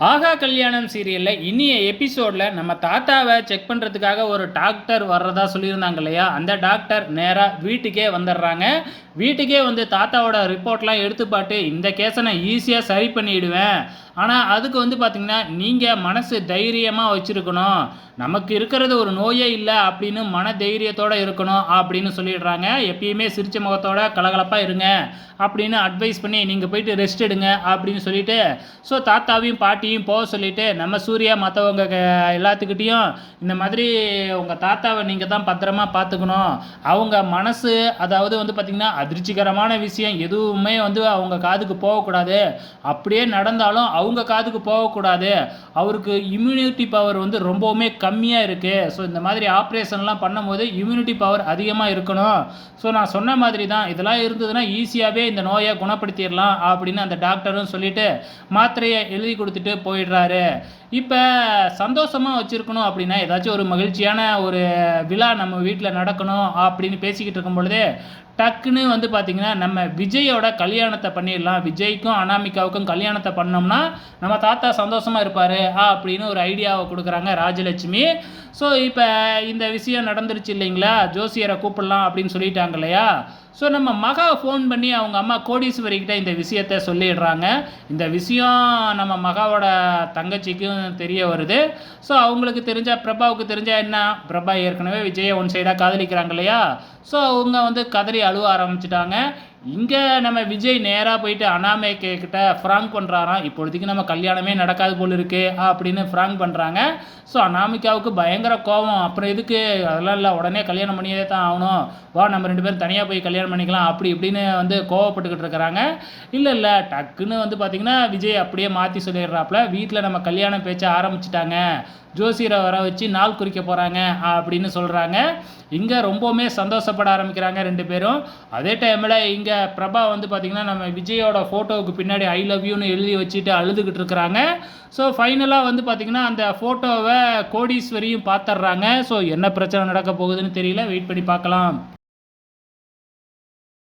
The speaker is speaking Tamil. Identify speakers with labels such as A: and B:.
A: ஆகா கல்யாணம் சீரியலில் இனிய எபிசோடில் நம்ம தாத்தாவை செக் பண்ணுறதுக்காக ஒரு டாக்டர் வர்றதா சொல்லியிருந்தாங்க இல்லையா? அந்த டாக்டர் நேராக வீட்டுக்கே வந்துடுறாங்க. வீட்டுக்கே வந்து தாத்தாவோட ரிப்போர்ட்லாம் எடுத்து பாட்டு இந்த கேஸை நான் ஈஸியாக சரி பண்ணிவிடுவேன் ஆனால் அதுக்கு வந்து பார்த்திங்கன்னா நீங்கள் மனசு தைரியமாக வச்சுருக்கணும். நமக்கு இருக்கிறது ஒரு நோயே இல்லை அப்படின்னு மன தைரியத்தோடு இருக்கணும் அப்படின்னு சொல்லிடுறாங்க. எப்பயுமே சிரிச்ச முகத்தோட கலகலப்பாக இருங்க அப்படின்னு அட்வைஸ் பண்ணி நீங்கள் போயிட்டு ரெஸ்ட் எடுங்க அப்படின்னு சொல்லிட்டு ஸோ தாத்தாவையும் பாட்டியும் போக சொல்லிட்டு நம்ம சூர்யா மற்றவங்க எல்லாத்துக்கிட்டேயும் இந்த மாதிரி உங்கள் தாத்தாவை நீங்கள் தான் பத்திரமா பார்த்துக்கணும் அவங்க மனசு அதாவது வந்து பார்த்திங்கன்னா அதிர்ச்சிகரமான விஷயம் எதுவுமே வந்து அவங்க காதுக்கு போகக்கூடாது. அப்படியே நடந்தாலும் அவங்க காதுக்கு போகக்கூடாது. அவருக்கு இம்யூனிட்டி பவர் வந்து ரொம்பவுமே கம்மியாக இருக்குது ஸோ இந்த மாதிரி ஆப்ரேஷன்லாம் பண்ணும்போது இம்யூனிட்டி பவர் அதிகமாக இருக்கணும். ஸோ நான் சொன்ன மாதிரி தான் இதெல்லாம் இருந்ததுன்னா ஈஸியாகவே இந்த நோயை குணப்படுத்திடலாம் அப்படின்னு அந்த டாக்டரும் சொல்லிட்டு மாத்திரையை எழுதி கொடுத்துட்டு போயிடுறாரு. இப்போ சந்தோஷமாக வச்சுருக்கணும் அப்படின்னா ஏதாச்சும் ஒரு மகிழ்ச்சியான ஒரு விழா நம்ம வீட்டில் நடக்கணும் அப்படின்னு பேசிக்கிட்டு இருக்கும் பொழுதே டக்குன்னு வந்து பார்த்திங்கன்னா நம்ம விஜயோட கல்யாணத்தை பண்ணிடலாம். விஜய்க்கும் அனாமிகாவுக்கும் கல்யாணத்தை பண்ணோம்னா நம்ம தாத்தா சந்தோஷமாக இருப்பார் அப்படின்னு ஒரு ஐடியாவை கொடுக்குறாங்க ராஜலட்சுமி. ஸோ இப்போ இந்த விஷயம் நடந்துருச்சு இல்லைங்களா? ஜோசியரை கூப்பிடலாம் அப்படின்னு சொல்லிட்டாங்க இல்லையா? ஸோ நம்ம மகா ஃபோன் பண்ணி அவங்க அம்மா கோடீஸ்வரிக்கிட்ட இந்த விஷயத்த சொல்லிடுறாங்க. இந்த விஷயம் நம்ம மகாவோட தங்கச்சிக்கும் தெரிய வருது. ஸோ அவங்களுக்கு தெரிஞ்சால் பிரபாவுக்கு தெரிஞ்சால் என்ன? பிரபா ஏற்கனவே விஜயை ஒன் சைடாக காதலிக்கிறாங்க இல்லையா? ஸோ அவங்க வந்து கதறி அழுவ ஆரம்பிச்சிட்டாங்க. இங்கே நம்ம விஜய் நேராக போயிட்டு அனாமே கிட்ட ஃப்ராங்க் பண்ணுறாராம் இப்போதைக்கு நம்ம கல்யாணமே நடக்காது போல் இருக்கு அப்படின்னு ஃப்ராங்க் பண்ணுறாங்க ஸோ அனாமிகாவுக்கு பயங்கர கோபம் அப்புறம் எதுக்கு? அதெல்லாம் இல்லை உடனே கல்யாணம் பண்ணியே தான் ஆகணும். வா நம்ம ரெண்டு பேரும் தனியாக போய் கல்யாணம் பண்ணிக்கலாம் அப்படி இப்படின்னு வந்து கோவப்பட்டுக்கிட்டு இருக்கிறாங்க. இல்லை இல்லை டக்குன்னு வந்து பார்த்திங்கன்னா விஜய் அப்படியே மாற்றி சொல்லிடுறாப்புல. வீட்டில் நம்ம கல்யாணம் பேச்ச ஆரம்பிச்சிட்டாங்க. ஜோசியரை வர வச்சு நாள் குறிக்க போகிறாங்க அப்படின்னு சொல்கிறாங்க இங்கே ரொம்பவுமே சந்தோஷப்பட ஆரம்பிக்கிறாங்க ரெண்டு பேரும். அதே டைமில் இங்கே இங்கே பிரபா வந்து பார்த்திங்கன்னா நம்ம விஜயோட ஃபோட்டோவுக்கு பின்னாடி ஐ லவ் யூன்னு எழுதி வச்சுட்டு அழுதுகிட்டு இருக்கிறாங்க. ஸோ ஃபைனலாக வந்து பார்த்திங்கன்னா அந்த ஃபோட்டோவை கோடீஸ்வரியும் பார்த்துட்றாங்க ஸோ என்ன பிரச்சனை நடக்க போகுதுன்னு தெரியல. வெயிட் பண்ணி பார்க்கலாம்.